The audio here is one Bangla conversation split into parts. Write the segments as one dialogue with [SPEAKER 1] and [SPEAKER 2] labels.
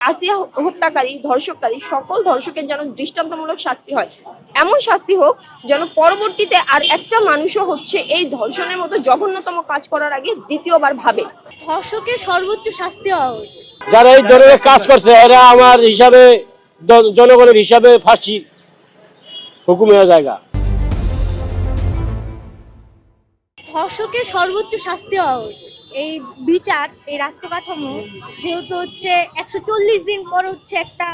[SPEAKER 1] আসিয়া হত্যাকারী ধর্ষককারী সকল ধর্ষকের যেন দৃষ্টান্তমূলক শাস্তি হয়। এমন শাস্তি হোক যেন পরবর্তীতে আর একটা মানুষও হচ্ছে এই ধর্ষণের মতো জঘন্যতম কাজ করার আগে দ্বিতীয়বার ভাবে।
[SPEAKER 2] ধর্ষকের সর্বোচ্চ শাস্তি হওয়া উচিত।
[SPEAKER 3] যারা এই ধরনের কাজ করছে এরা আমার হিসাবে জনগণের হিসাবে ফাঁসি হুকুমের জায়গা।
[SPEAKER 2] ধর্ষকের সর্বোচ্চ শাস্তি হওয়া উচিত। এই বিচার, এই রাষ্ট্রকাঠামো যেহেতু হচ্ছে একশো চল্লিশ দিন পর হচ্ছে একটা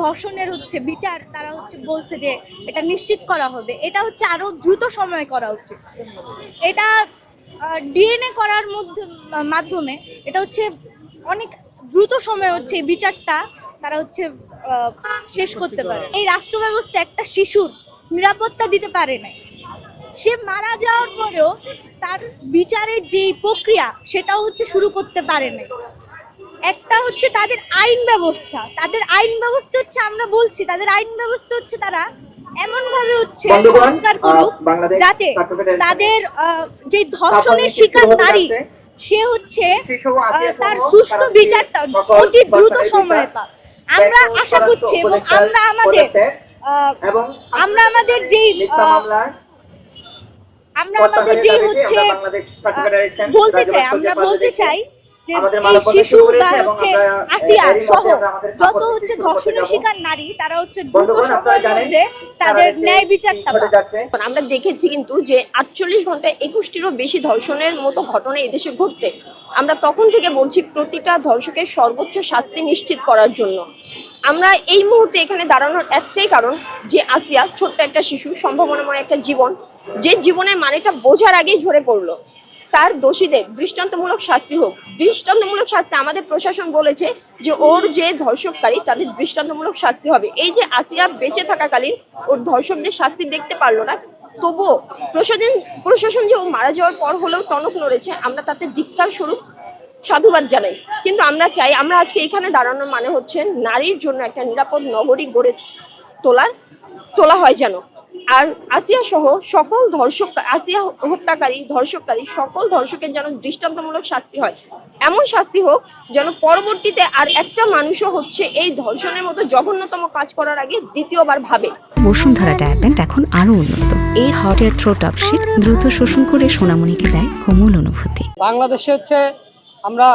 [SPEAKER 2] ধর্ষণের হচ্ছে বিচার, তারা হচ্ছে বলছে যে এটা নিশ্চিত করা হবে। এটা হচ্ছে আরও দ্রুত সময়ে করা উচিত। এটা ডিএনএ করার মধ্যে, মাধ্যমে এটা হচ্ছে অনেক দ্রুত সময় হচ্ছে বিচারটা তারা হচ্ছে শেষ করতে পারে। এই রাষ্ট্র ব্যবস্থা একটা শিশুর নিরাপত্তা দিতে পারে না সে মারা যাওয়ার পরেও তার বিচারের যে প্রক্রিয়া সেটাও হচ্ছে শুরু করতে পারে না একটা হচ্ছে তাদের আইন ব্যবস্থা। তাদের আইন ব্যবস্থা হচ্ছে আমরা বলছি তাদের আইন ব্যবস্থা হচ্ছে তারা এমনভাবে হচ্ছে সংস্কার করুক যাতে তাদের যে ধর্ষণের শিকার নারী সে হচ্ছে তার সুষ্ঠু বিচারটা অতি দ্রুত সময়ে পাক আমরা আশা করছি এবং আমরা আমাদের আহ, আমরা আমাদের যেই আমরা আমাদের
[SPEAKER 4] দাবিতে
[SPEAKER 2] হচ্ছে বলতে চাই আমরা বলতে চাই যে এই শিশু বা হচ্ছে আসিয়া সহ যত হচ্ছে ধর্ষণের শিকার নারী তারা হচ্ছে দ্রুত সময়ের মধ্যে তাদের ন্যায় বিচারটা পাবে।
[SPEAKER 1] আমরা দেখেছি কিন্তু যে আটচল্লিশ ঘন্টায় একুশটিরও বেশি ধর্ষণের মতো ঘটনা এদেশে ঘটতে। আমরা তখন থেকে বলছি প্রতিটা ধর্ষকের সর্বোচ্চ শাস্তি নিশ্চিত করার জন্য। আমরা এই মুহূর্তে এখানে দাঁড়ানোর একটাই কারণ যে আসিয়া ছোট্ট একটা শিশু সম্ভাবনাময় একটা জীবন যে জীবনের মানেটা বোঝার আগেই ঝরে পড়ল। তার দোষীদের দৃষ্টান্তমূলক শাস্তি হোক। দৃষ্টান্তমূলক শাস্তি আমাদের প্রশাসন বলেছে যে ওর যে ধর্ষককারী, তাদের দৃষ্টান্তমূলক শাস্তি হবে। এই যে আসিয়া বেঁচে থাকাকালীন ওর ধর্ষকদের শাস্তি দেখতে পারল না, তবুও প্রশাসন প্রশাসন যে ও মারা যাওয়ার পর হলেও টনক নড়েছে, আমরা তাতে ধিক্কার স্বরূপ সাধুবাদ জানাই। কিন্তু আমরা চাই, আমরা আজকে এখানে দাঁড়ানোর মানে হচ্ছে নারীর জন্য একটা নিরাপদ নগরী গড়ে তোলার, তোলা হয় যেন। আর আসিয়া সহ সকল ধর্ষক আসিয়া হত্যাকারী ধর্ষককারী সকল ধর্ষকের যেন দৃষ্টান্তমূলক শাস্তি হয়। এমন শাস্তি হোক যেন পরবর্তীতে আর একটা মানুষও হচ্ছে এই ধর্ষণের মতো জঘন্যতম কাজ করার আগে দ্বিতীয়বার ভাবে।
[SPEAKER 5] বসুন্ধরা ডায়াপেন্ট এখন আরও উন্নত। এই হট এয়ার থ্রো টপশিট দ্রুত শোষণ করে সোনামণিকে দেয় কোমল অনুভূতি।
[SPEAKER 6] বাংলাদেশে হচ্ছে আমরা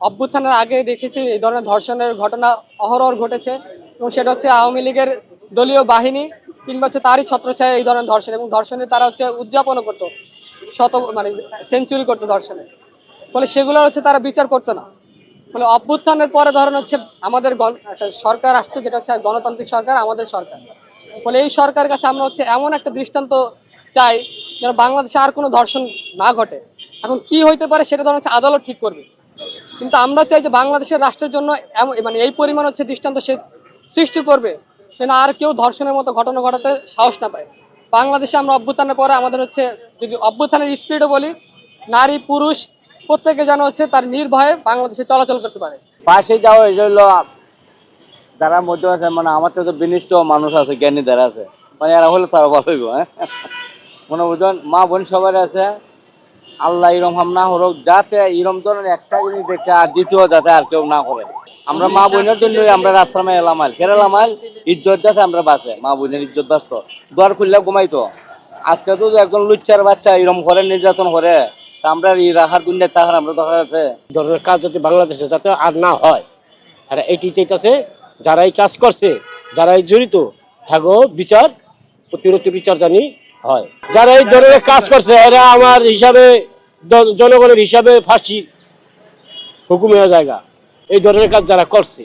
[SPEAKER 6] অভ্যুত্থানের আগে দেখেছি এই ধরনের ধর্ষণের ঘটনা অহরহ ঘটেছে এবং সেটা হচ্ছে আওয়ামী লীগের দলীয় বাহিনী কিংবা হচ্ছে তারই ছত্রছায়া এই ধরনের ধর্ষণ এবং ধর্ষণে তারা হচ্ছে উদযাপনও করতো, শত মানে সেঞ্চুরি করতো ধর্ষণে। ফলে সেগুলো হচ্ছে তারা বিচার করতো না। ফলে অভ্যুত্থানের পরে ধরেন হচ্ছে আমাদের একটা সরকার আসছে, যেটা হচ্ছে গণতান্ত্রিক সরকার, আমাদের সরকার। ফলে এই সরকারের কাছে আমরা হচ্ছে এমন একটা দৃষ্টান্ত চাই যেন বাংলাদেশে আর কোনো ধর্ষণ না ঘটে। এখন কি হইতে পারে সেটা ধরুন হচ্ছে আদালত ঠিক করবে। কিন্তু আমরা চাই যে বাংলাদেশের রাষ্ট্রের জন্য এমন মানে এই পরিমাণ হচ্ছে দৃষ্টান্ত সে সৃষ্টি করবে। যেন আর কেউ ধর্ষণের মতো ঘটনা ঘটাতে সাহস না পায়। বাংলাদেশে আমরা অভ্যুত্থানের পরে আমাদের হচ্ছে, যদি অভ্যুত্থানের স্পিডও বলি, নারী, পুরুষ, প্রত্যেকে যেন হচ্ছে তার নির্ভয়ে বাংলাদেশে চলাচল করতে পারে।
[SPEAKER 7] পাশে যাওয়া এটা হলো, যারা মধ্যে আছে মানে আমার তো বিনিষ্ট মানুষ আছে জ্ঞানী যারা আছে। মানে এরা হলে তারা ভালো হ্যাঁ? মনে বুঝুন মা বোন সবাই আছে আল্লাহ ইরম হাম না হরক যাতে ইরম ধরনের একটা জিনিস দেখে আর দ্বিতীয় যাতে আর কেউ না করে। আমরা মা বোনের জন্য আমরা রাস্তার মাই এলামাইল। কেন এলামাইল? ইজ্জত যাতে আমরা বাঁচে। মা বোনের ইজ্জত বাঁচত। দুয়ার খুললে ঘুমাইতো। আজকে তো একজন লুচ্চার বাচ্চা এরম করে নির্যাতন করে তা আমরা এই রাখার দুনিয়া তাহার আমরা দরকার আছে।
[SPEAKER 3] ধরনের কাজ যাতে বাংলাদেশে যাতে আর না হয় আর এটি চাইতেছে যারা এই কাজ করছে যারা এই জড়িত হ্যাঁ গো, বিচার প্রতিরোধ বিচার জানি হয়। যারা এই ধরনের কাজ করছে, এরা আমার হিসাবে জনগণের হিসাবে ফাঁসি হুকুমের জায়গা। এই ধরনের কাজ যারা করছে।